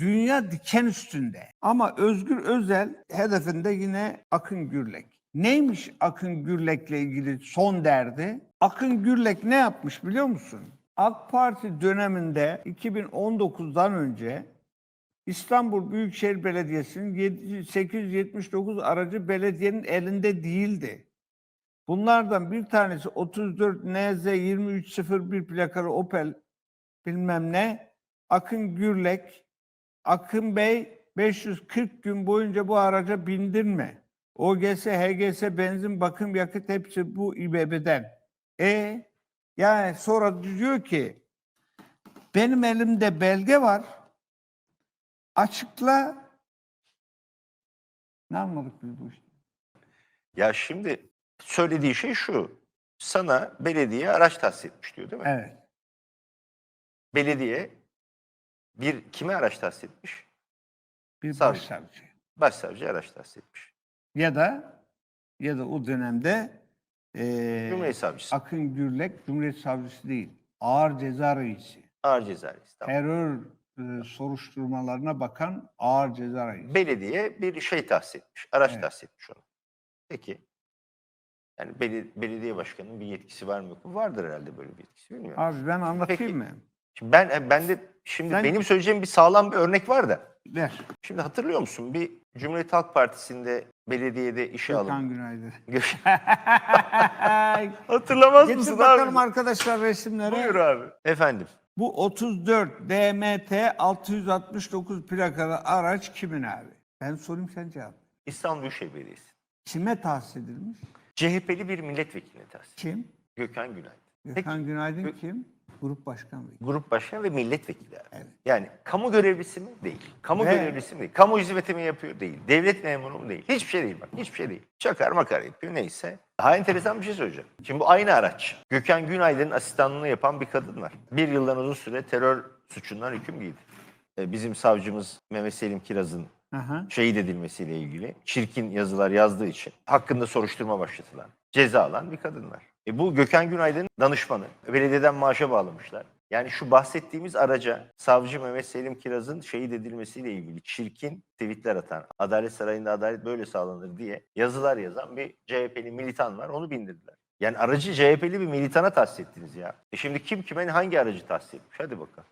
dünya diken üstünde. Ama Özgür Özel hedefinde yine Akın Gürlek. Neymiş Akın Gürlek'le ilgili son derdi? Akın Gürlek ne yapmış biliyor musun? AK Parti döneminde 2019'dan önce İstanbul Büyükşehir Belediyesi'nin 7- 879 aracı belediyenin elinde değildi. Bunlardan bir tanesi 34 NZ 2301 plakalı Opel bilmem ne. Akın Gürlek, Akın Bey 540 gün boyunca bu araca bindirme. OGS, HGS, benzin, bakım, yakıt hepsi bu İBB'den. E yani sonra diyor ki benim elimde belge var. Açıkla. Ne anladık biz bu işte? Ya şimdi söylediği şey şu. Sana belediye araç tahsis etmiş diyor değil mi? Evet. Belediye bir kime araç tahsis etmiş? Bir Savcı. başsavcı. Başsavcı araç tahsis etmiş. Ya da ya da o dönemde eee Cumhuriyet Savcısı. Akın Gürlek Cumhuriyet Savcısı değil. Ağır ceza reisi. Ağır ceza reisi. Tamam. Terör e, soruşturmalarına bakan ağır ceza reisi. Belediye bir şey tahsis etmiş. Araç Evet. tahsis etmiş ona. Peki. Yani beli- belediye başkanının bir yetkisi var mı yok mu? Vardır herhalde böyle bir yetkisi bilmiyorum. Abi ben anlatayım Peki. mı? Şimdi ben ben de şimdi Sen- benim söyleyeceğim bir sağlam bir örnek var da. Ver. Şimdi hatırlıyor musun? Bir Cumhuriyet Halk Partisi'nde belediyede işe Gökhan alındı. Günaydın. Hatırlamaz Getir mısın bakalım abi? arkadaşlar resimlere. Buyur abi. Efendim. Bu 34 DMT 669 plakalı araç kimin abi? Ben sorayım sen cevap. İstanbul Büyükşehir Belediyesi. Kime tahsis edilmiş? CHP'li bir milletvekiline tahsis. Kim? Gökhan Günaydın. Gökhan Günaydın Gö- kim? Grup başkan vekili. Grup başkanı ve milletvekili abi. Evet. Yani kamu görevlisi mi? Değil. Kamu Ve- görevlisi mi? Değil. Kamu hizmeti mi yapıyor? Değil. Devlet memuru mu? Değil. Hiçbir şey değil bak. Hiçbir şey değil. Çakar makar yapıyor neyse. Daha enteresan bir şey söyleyeceğim. Şimdi bu aynı araç. Gökhan Günaydın'ın asistanlığını yapan bir kadın var. Bir yıldan uzun süre terör suçundan hüküm giydi. Ee, Bizim savcımız Mehmet Selim Kiraz'ın Aha. şehit edilmesiyle ilgili çirkin yazılar yazdığı için hakkında soruşturma başlatılan, ceza alan bir kadın var. E bu Gökhan Günaydın danışmanı. Belediyeden maaşa bağlamışlar. Yani şu bahsettiğimiz araca savcı Mehmet Selim Kiraz'ın şehit edilmesiyle ilgili çirkin tweetler atan, Adalet Sarayı'nda adalet böyle sağlanır diye yazılar yazan bir CHP'li militan var. Onu bindirdiler. Yani aracı CHP'li bir militana tahsis ettiniz ya. E şimdi kim kime hangi aracı tahsis etmiş? Hadi bakalım.